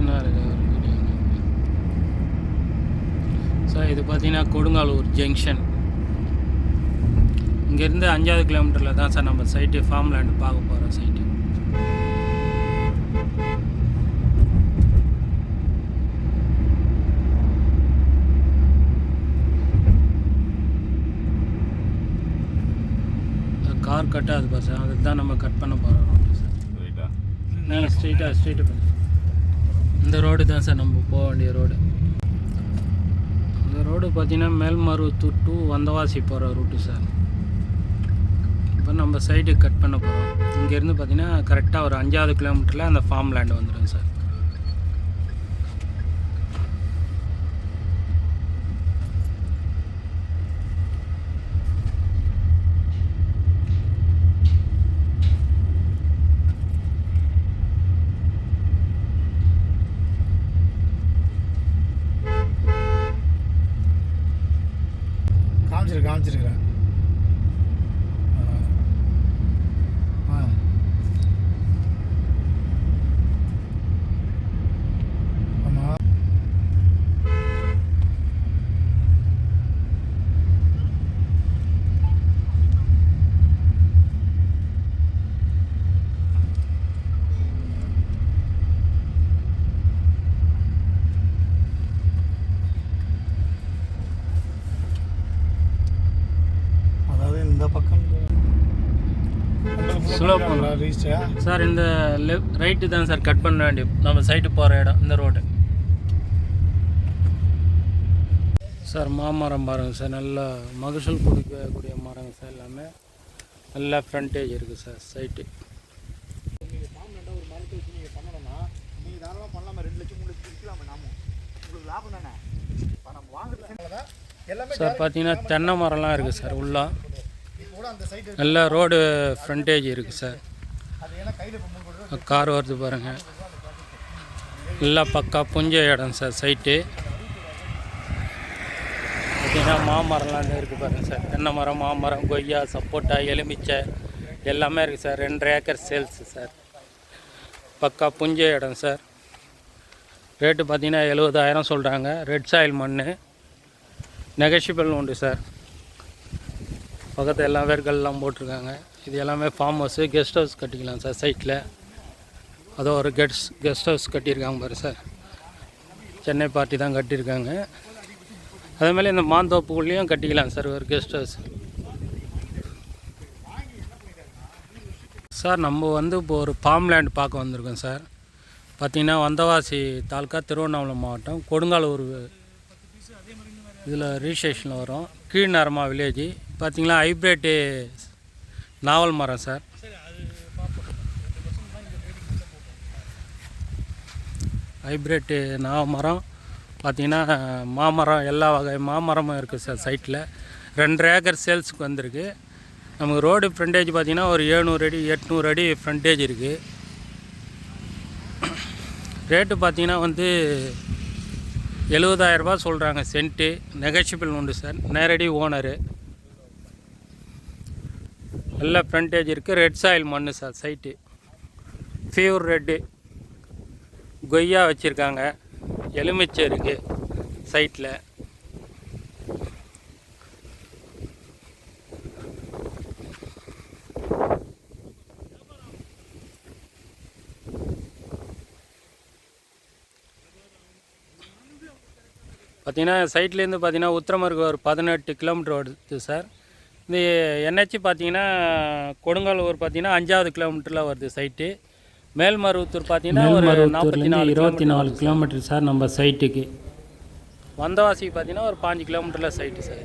என்ன இருக்கு சார் இது பார்த்தீங்கன்னா கொடுங்காலூர் ஜங்ஷன் இங்கேருந்து அஞ்சாவது கிலோமீட்டரில் தான் சார் நம்ம சைட்டு ஃபார்ம் லேண்டு பார்க்க போகிறோம் சைட்டு கார் கட்டாது பார் சார். அதுக்கு தான் நம்ம கட் பண்ண போகிறோம் சார் ஸ்ட்ரெயிட்டாக ஸ்ட்ரெயிட்டு பண்ணு இந்த ரோடு தான் சார் நம்ம போக வேண்டிய ரோடு இந்த ரோடு பார்த்தீங்கன்னா மேல்மருவத்தூர் டு வந்தவாசி போகிற ரூட்டு சார். இப்போ நம்ம சைடு கட் பண்ண போகிறோம் இங்கேருந்து பார்த்தீங்கன்னா கரெக்டாக ஒரு அஞ்சாவது கிலோமீட்டரில் அந்த ஃபார்ம் லேண்டு வந்துடும் சார். காமிச்சிரு காமிச்சிருக்கிறேன். பக்கம் சார் இந்த லெஃப்ட் ரைட்டு தான் சார் கட் பண்ண வேண்டிய நம்ம சைட்டு போகிற இடம் இந்த ரோடு சார் மாமரம் பாருங்கள் சார். நல்லா மகசூல் கொடுக்கக்கூடிய மரங்க சார் எல்லாமே. நல்லா ஃப்ரண்டேஜ் இருக்குது சார் சைட்டு சார் பார்த்தீங்கன்னா தென்னை மரம்லாம் இருக்குது சார் உள்ளே இப்போ கூட அந்த சைடு நல்ல ரோடு ஃப்ரண்டேஜ் இருக்குது சார் கார் வருது பாருங்கள் நல்லா பக்கா புஞ்ச இடம் சார் சைட்டு பார்த்தீங்கன்னா மாமரம்லாம் இருக்குது பாருங்கள் சார் தென்னை மரம் மாமரம் கொய்யா சப்போட்டா எலுமிச்சை எல்லாமே இருக்குது சார் ரெண்டரை ஏக்கர் சேல்ஸு சார் பக்கா புஞ்ச இடம் சார் ரேட்டு பார்த்தீங்கன்னா எழுபதாயிரம் சொல்கிறாங்க ரெட் சாயில் மண் நெகஷிபிள் உண்டு சார் பக்கத்தில் எல்லாம் வேர்கள்லாம் போட்டிருக்காங்க. இது எல்லாமே ஃபார்ம் ஹவுஸு கெஸ்ட் ஹவுஸ் கட்டிக்கலாம் சார் சைட்டில் அதோ ஒரு கெஸ்ட் கெஸ்ட் ஹவுஸ் கட்டியிருக்காங்க பாரு சார். சென்னை பார்ட்டி தான் கட்டியிருக்காங்க. அதே மாதிரி இந்த மாந்தோப்புக்குள்ளேயும் கட்டிக்கலாம் சார் ஒரு கெஸ்ட் ஹவுஸ் சார் நம்ம வந்து இப்போ ஒரு ஃபார்ம் லேண்ட் பார்க்க வந்திருக்கோம் சார். பார்த்திங்கன்னா வந்தவாசி தாலுக்கா திருவண்ணாமலை மாவட்டம் கொடுங்காலூர் இதில் ரிஜிஸ்ட்ரேஷனில் வரும். கீழ்நரமா வில்லேஜ் பார்த்தீங்களா ஹைப்ரேட்டு நாவல் மரம் சார். ஹைப்ரேட்டு நாவ மரம். பார்த்தீங்கன்னா மாமரம் எல்லா வகை மாமரமும் இருக்குது சார் சைட்டில் ரெண்டு ஏக்கர் சேல்ஸுக்கு வந்திருக்கு. நமக்கு ரோடு ஃப்ரண்டேஜ் பார்த்தீங்கன்னா ஒரு ஏழ்நூறு அடி எட்நூறு அடி ஃப்ரண்டேஜ் இருக்குது ரேட்டு பார்த்தீங்கன்னா வந்து எழுபதாயிரரூபா சொல்கிறாங்க சென்ட்டு நெகஷிபிள் உண்டு சார். நேரடி ஓனரு நல்ல ஃப்ரண்டேஜ் இருக்குது ரெட் சாயில் மண் சார் சைட்டு ஃபியூர் ரெட்டு கொய்யா வச்சுருக்காங்க. எலுமிச்சை இருக்குது சைட்டில் பார்த்தீங்கன்னா சைட்லேருந்து பார்த்தீங்கன்னா உத்திரமருக்கு ஒரு பதினெட்டு கிலோமீட்டர் வருது சார் இந்த என்ஹெச் பார்த்தீங்கன்னா கொடுங்காலூர் பார்த்தீங்கன்னா அஞ்சாவது கிலோமீட்டரில் வருது சைட்டு மேல்மருவத்தூர் பார்த்தீங்கன்னா ஒரு நாற்பத்தி நாலு இருபத்தி நாலு கிலோமீட்டர் சார் நம்ம சைட்டுக்கு வந்தவாசிக்கு பார்த்தீங்கன்னா ஒரு பாஞ்சு கிலோமீட்டரில் சைட்டு சார்